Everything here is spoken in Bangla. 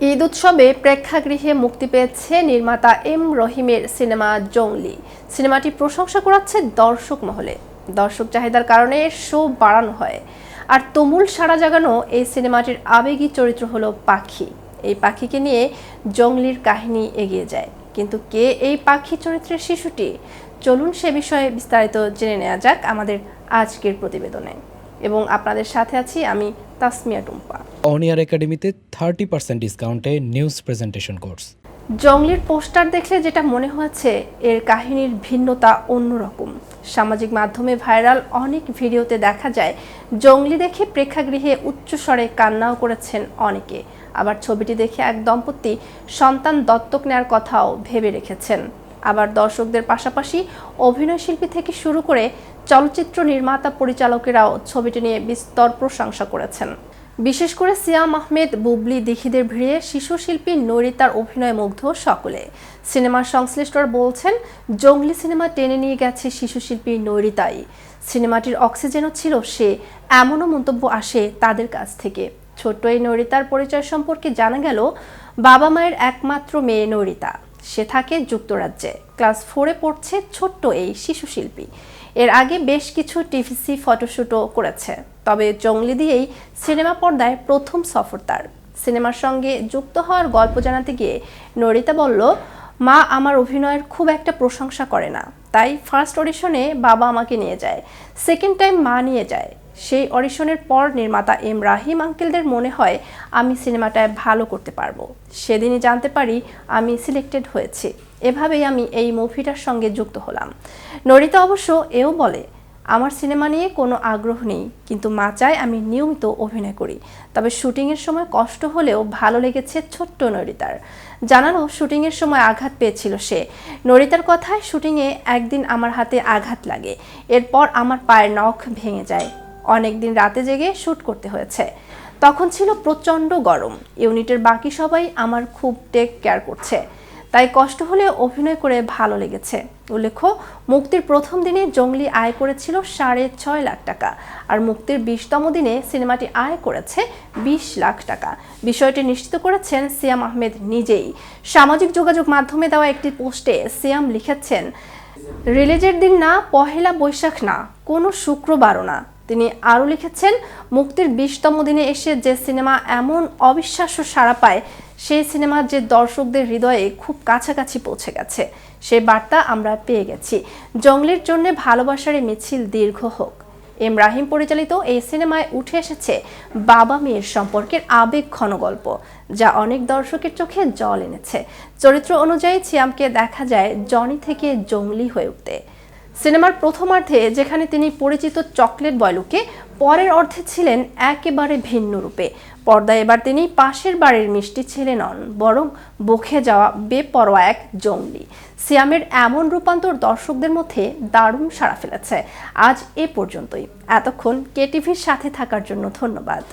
ঈদ উৎসবে প্রেক্ষাগৃহে মুক্তি পেয়েছে নির্মাতা এম রহিমের সিনেমা জংলি সিনেমাটি প্রশংসা করাচ্ছে দর্শক মহলে। দর্শক চাহিদার কারণে শো বাড়ানো হয়। আর তুমুল সাড়া জাগানো এই সিনেমাটির আবেগী চরিত্র হলো পাখি। এই পাখিকে নিয়ে জংলির কাহিনী এগিয়ে যায়। কিন্তু কে এই পাখি চরিত্রের শিশুটি? চলুন সে বিষয়ে বিস্তারিত জেনে নেওয়া যাক আমাদের আজকের প্রতিবেদনে। এবং আপনাদের সাথে আছি আমি তাসমিয়া টুম্পা। অনিয়ার একাডেমিতে থার্টি পার্সেন্ট ডিসকাউন্টে নিউজ প্রেজেন্টেশন কোর্স জংলির পোস্টার দেখলে যেটা মনে হয়েছে এর কাহিনীর ভিন্নতা অন্যরকম। সামাজিক মাধ্যমে ভাইরাল অনেক ভিডিওতে দেখা যায় জংলি দেখে প্রেক্ষাগৃহে উচ্চস্বরে কান্নাও করেছেন অনেকে। আবার ছবিটি দেখে এক দম্পতি সন্তান দত্তক নেওয়ার কথাও ভেবে রেখেছেন। আবার দর্শকদের পাশাপাশি অভিনয়শিল্পী থেকে শুরু করে চলচ্চিত্র নির্মাতা পরিচালকেরাও ছবিটি নিয়ে বিস্তর প্রশংসা করেছেন। বিশেষ করে সিয়াম আহমেদ, বুবলি দিঘিদের ভিড়ে শিশু শিল্পী নৈরিতার অভিনয় মুগ্ধ সকলে। সিনেমার সংশ্লিষ্টরা বলছেন, জঙ্গলি সিনেমা টেনে নিয়ে গেছে শিশু শিল্পী নৈরিতাই। সিনেমাটির অক্সিজেনও ছিল সে, এমনও মন্তব্য আসে তাদের কাছ থেকে। ছোট্ট এই নৈরিতার পরিচয় সম্পর্কে জানা গেল, বাবা মায়ের একমাত্র মেয়ে নৈরিতা। সে থাকে যুক্তরাজ্যে। ক্লাস ফোরে পড়ছে ছোট্ট এই শিশু শিল্পী এর আগে বেশ কিছু টিভিসি ফটোশ্যুটও করেছে, তবে জঙ্গলি দিয়েই সিনেমা পর্দায় প্রথম সফর তার। সিনেমার সঙ্গে যুক্ত হওয়ার গল্প জানাতে গিয়ে নরিতা বলল, মা আমার অভিনয়ের খুব একটা প্রশংসা করে না, তাই ফার্স্ট অডিশনে বাবা আমাকে নিয়ে যায়, সেকেন্ড টাইম মা নিয়ে যায়। সেই অডিশনের পর নির্মাতা এম রাহিম আঙ্কেলদের মনে হয়, আমি সিনেমাটায় ভালো করতে পারব। সেদিনই জানতে পারি আমি সিলেক্টেড হয়েছি। এভাবেই আমি এই মুভিটার সঙ্গে যুক্ত হলাম। নরিতা অবশ্য এও বলে, আমার সিনেমা নিয়ে কোনো আগ্রহ নেই, কিন্তু মা চায় আমি নিয়মিত অভিনয় করি। তবে শুটিংয়ের সময় কষ্ট হলেও ভালো লেগেছে ছোট্ট নরিতার। জানানো শুটিংয়ের সময় আঘাত পেয়েছিল সে। নরিতার কথায় শুটিংয়ে একদিন আমার হাতে আঘাত লাগে। এরপর আমার পায়ের নখ ভেঙে যায়। অনেক দিন রাতে জেগে শ্যুট করতে হয়েছে। তখন ছিল প্রচণ্ড গরম। ইউনিটের বাকি সবাই আমার খুব টেক কেয়ার করছে। তাই কষ্ট হলে অভিনয় করে ভালো লেগেছে। উল্লেখ্য, মুক্তির প্রথম দিনে জঙ্গলি আয় করেছিল সাড়ে ছয় লাখ টাকা আর মুক্তির বিশতম দিনে সিনেমাটি আয় করেছে বিশ লাখ টাকা। বিষয়টি নিশ্চিত করেছেন সিয়াম আহমেদ নিজেই। সামাজিক যোগাযোগ মাধ্যমে দেওয়া একটি পোস্টে সিয়াম লিখেছেন, রিলিজের দিন না, পহেলা বৈশাখ না, কোনো শুক্রবারও না। তিনি আরও লিখেছেন, মুক্তির বিশতম দিনে এসে যে সিনেমা এমন অবিশ্বাস্য সাড়া পায়, সেই সিনেমা যে দর্শকদের হৃদয়ে খুব কাছাকাছি পৌঁছে গেছে। সে বার্তা আমরা পেয়ে গেছি। জঙ্গলের জন্য ভালোবাসার মিছিল দীর্ঘ হোক। এম রাহিম পরিচালিত এই সিনেমায় উঠে এসেছে বাবা মেয়ের সম্পর্কের আবেগ ঘন গল্প, যা অনেক দর্শকের চোখে জল এনেছে। চরিত্র অনুযায়ী ছিয়ামকে দেখা যায় জনি থেকে জঙ্গলি হয়ে উঠতে। সিনেমার প্রথমার্ধে যেখানে তিনি পরিচিত চকলেট বয়লুকে পরের অর্ধে ছিলেন একেবারে ভিন্ন রূপে। পর্দায় এবার তিনি পাশের বাড়ির মিষ্টি ছেলে নন, বরং বখে যাওয়া বেপরোয়া এক জঙ্গলি। সিয়ামের এমন রূপান্তর দর্শকদের মধ্যে দারুণ সাড়া ফেলেছে। আজ এ পর্যন্তই। এতক্ষণ কেটিভির সাথে থাকার জন্য ধন্যবাদ।